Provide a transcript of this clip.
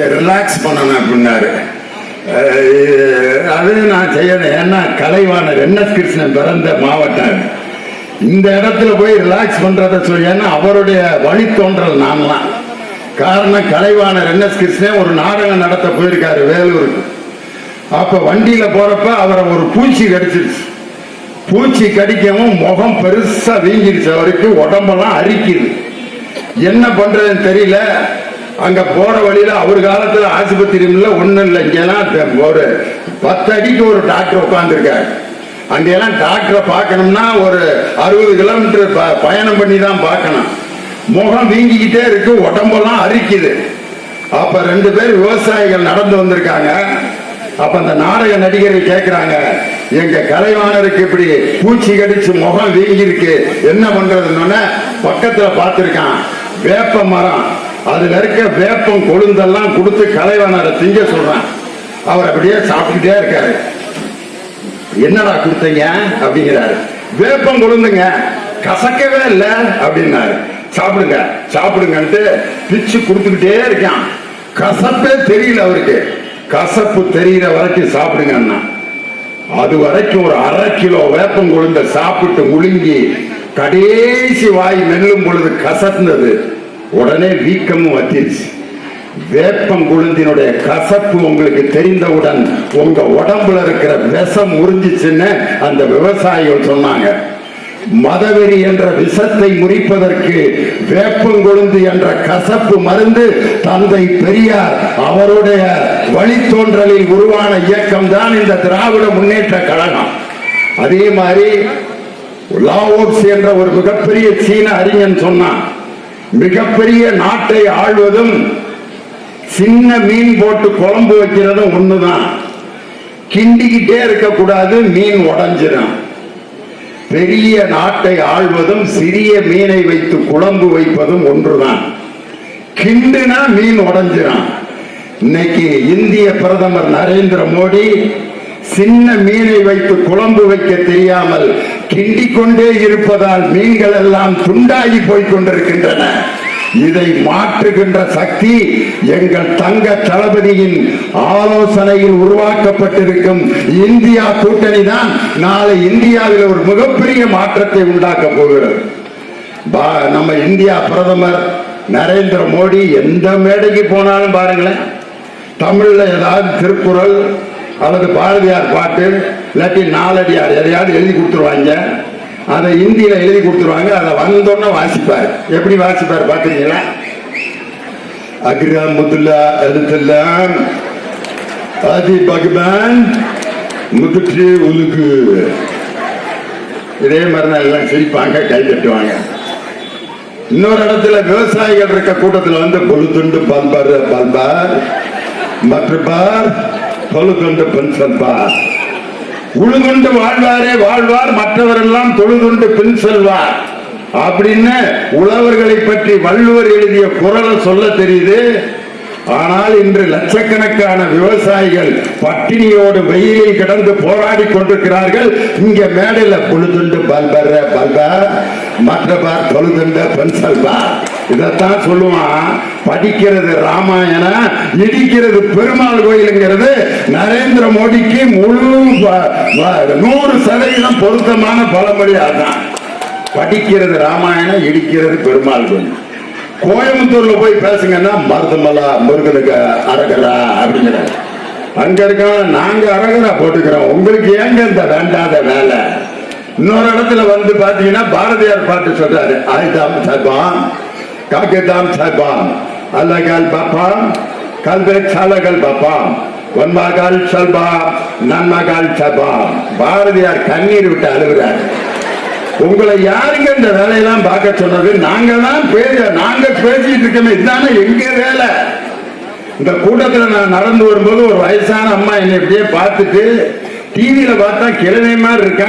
கொஞ்சம் ரிலாக்ஸ் பண்ணணும் அப்படின்னாரு அது நான் செய்யணும் ஏன்னா கலைவாணர் என் எஸ் கிருஷ்ணன் பிறந்த மாவட்டம். இந்த இடத்துல போய் ரிலாக்ஸ் பண்றத சொல்லி ஏன்னா அவருடைய வழித்தோன்றல் நான்லாம். காரணம் கலைவாணர் என் எஸ் கிருஷ்ணன் ஒரு நாடகம் நடத்த போயிருக்காரு வேலூருக்கு. அப்ப வண்டியில போறப்ப அவரை ஒரு பூச்சி கடிச்சிருச்சு. பூச்சி கடிக்கவும் முகம் பெருசா வீங்கிருச்சு. அவருக்கு உடம்பெல்லாம் அரிக்குது. என்ன பண்றதுன்னு தெரியல. அங்க போற வழியில அவர் காலத்துல ஆஸ்பத்திரி இல்ல. இல்லை இங்கெல்லாம் ஒரு பத்து அடிக்கு ஒரு டாக்டர் உட்காந்துருக்காரு அங்கெல்லாம் டாக்டரை பார்க்கணும்னா ஒரு அறுபது கிலோமீட்டர் ப- பயணம் பண்ணி தான் பார்க்கணும். முகம் வீங்கிக்கிட்டே இருக்கு உடம்பெல்லாம் அரிக்குது. அப்ப ரெண்டு பேர் விவசாயிகள் நடந்து வந்திருக்காங்க. அப்ப அந்த நாடக நடிகர்கள் கேட்கிறாங்க எங்க கலைவாணருக்கு இப்படி பூச்சி கடிச்சு முகம் வீங்கி இருக்கு என்ன பண்றதுன்னு பக்கத்துல பார்த்திருக்கான். வேப்ப மரம் அதுல இருக்க வேப்பம் கொழுந்தெல்லாம் கொடுத்து கலைவாணரை திங்க சொல்றான். அவர் அப்படியே சாப்பிட்டுட்டே இருக்காரு. என்னடா கொடுத்தீங்க? அப்படிங்கிறாரு. வேப்பம் கொழுந்துங்க. கசக்கவே இல்ல அப்படின்னாரு. சாப்பிடுங்க சாப்பிடுங்கன்ட்டு பிச்சு கொடுத்துக்கிட்டே இருக்கான். கசப்பே தெரியல அவருக்கு. கசப்பு தெரிகிற வரைக்கும் சாப்பிடுங்கன்னா அது வரைக்கும் ஒரு அரை கிலோ வேப்பம் கொழுந்த சாப்பிட்டு முழுங்கி கடைசி வாய் மெல்லும் பொழுது கசந்தது. உடனே வீக்கமும் வத்திருச்சு. வேப்பம் குழுந்தினுடைய கசப்பு உங்களுக்கு தெரிந்தவுடன் உங்க உடம்புல இருக்கிற விஷம் முறிஞ்சிச்சுன்னு அந்த விவசாயிகள் சொன்னாங்க. மதவெறி என்ற விஷத்தை முறிப்பதற்கு வேப்பங்கொழுந்து என்ற கசப்பு மருந்து தந்தை பெரியார் அவருடைய வழித்தோன்றலில் உருவான இயக்கம் தான் இந்த திராவிட முன்னேற்ற கழகம். அதே மாதிரி லாவோட்ஸ் என்ற ஒரு மிகப்பெரிய சீன அறிஞன் சொன்னான். மிகப்பெரிய நாட்டை ஆள்வதும் சின்ன மீன் போட்டு குழம்பு வைக்கிறதும் ஒண்ணுதான். கிண்டிக்கிட்டே இருக்கக்கூடாது மீன் உடஞ்சிடும் பெரிய நாட்டை ஆள்வதும் சிறிய மீனை வைத்து குழம்பு வைப்பதும் ஒன்றுதான். கிண்டுனா மீன் உடஞ்சிடும் இன்னைக்கு இந்திய பிரதமர் நரேந்திர மோடி சின்ன மீனை வைத்து குழம்பு வைக்க தெரியாமல் கிண்டிக் கொண்டே இருப்பதால் மீன்கள் எல்லாம் துண்டாகி போய் கொண்டிருக்கின்றன. இதை மாற்றுகின்ற சக்தி எங்கள் தங்க தளபதியின் ஆலோசனையில் உருவாக்கப்பட்டிருக்கும் இந்தியா கூட்டணி தான் நாளை இந்தியாவில் ஒரு மிகப்பெரிய மாற்றத்தை உண்டாக்க போகிறது. பா- நம்ம இந்தியா பிரதமர் நரேந்திர மோடி எந்த மேடைக்கு போனாலும் பாருங்களேன். தமிழ்ல ஏதாவது திருக்குறள் அல்லது பாரதியார் பாட்டு இல்லாட்டி நாலடியார் எதையாவது எழுதி கொடுத்துருவாங்க. அதை இந்தியில எழுதி கொடுத்துருவாங்க. அதை வந்தோடனே வாசிப்பார். எப்படி வாசிப்பார் பாத்தீங்களா அக்ரா முதுல்லா எழுத்தெல்லாம் ஆதி பகவான் முதுற்று உலுக்கு. இதே மாதிரி தான் எல்லாம் சிரிப்பாங்க கை தட்டுவாங்க. இன்னொரு இடத்துல விவசாயிகள் இருக்க கூட்டத்தில் வந்து பொழுதுண்டு பல்பார் பல்பார் மற்ற பார் தொழுதுண்டு பெண் பார் உழுதுண்டு வாழ்வாரே வாழ்வார் மற்றவரெல்லாம் தொழுதுண்டு பின் செல்வார். அப்படின்னு உழவர்களை பற்றி வள்ளுவர் எழுதிய குரலை சொல்ல தெரியுது. ஆனால் இன்று லட்சக்கணக்கான விவசாயிகள் பட்டினியோடு வெயிலில் கிடந்து போராடி கொண்டிருக்கிறார்கள். இங்க மேடையில் பொழுதுண்டு பல்பர் பல்பர் மற்றபார் பொழுதுண்ட தொழுதுண்டு இதைத்தான் சொல்லுவான். படிக்கிறது ராமாயணம் இடிக்கிறது பெருமாள் கோயிலுங்கிறது நரேந்திர மோடிக்கு முழு நூறு சதவீதம் பொருத்தமான பழமொழி அதான் படிக்கிறது ராமாயணம் இடிக்கிறது பெருமாள் கோயில். கோயம்புத்தூர்ல போய் பேசுங்கன்னா மருதமலா முருகனுக்கு அரகரா அப்படிங்கிறாங்க. அங்க இருக்கவங்க நாங்க அரகரா போட்டுக்கிறோம். உங்களுக்கு ஏங்க இந்த வேண்டாத வேலை? இன்னொரு இடத்துல வந்து பாத்தீங்கன்னா பாரதியார் பாட்டு சொல்றாரு ஆயுதாம் சர்பாம் காக்கதாம் சர்பாம் அல்லகால் பாப்பாம் கல்வெட் சாலகள் பாப்பாம். ஒன்மகால் சல்பா நன்மகால் சபாம் பாரதியார் கண்ணீர் விட்டு அழுகிறார். உங்களை யாருங்க இந்த வேலையெல்லாம் பார்க்க சொன்னது? நாங்க தான் பேச நாங்க பேசிட்டு இருக்கோமே. இதுதானே எங்க வேலை? இந்த கூட்டத்துல நான் நடந்து வரும்போது ஒரு வயசான அம்மா என்னை இப்படியே பார்த்துட்டு டிவியில பார்த்தா கிழமை மாதிரி இருக்காங்க.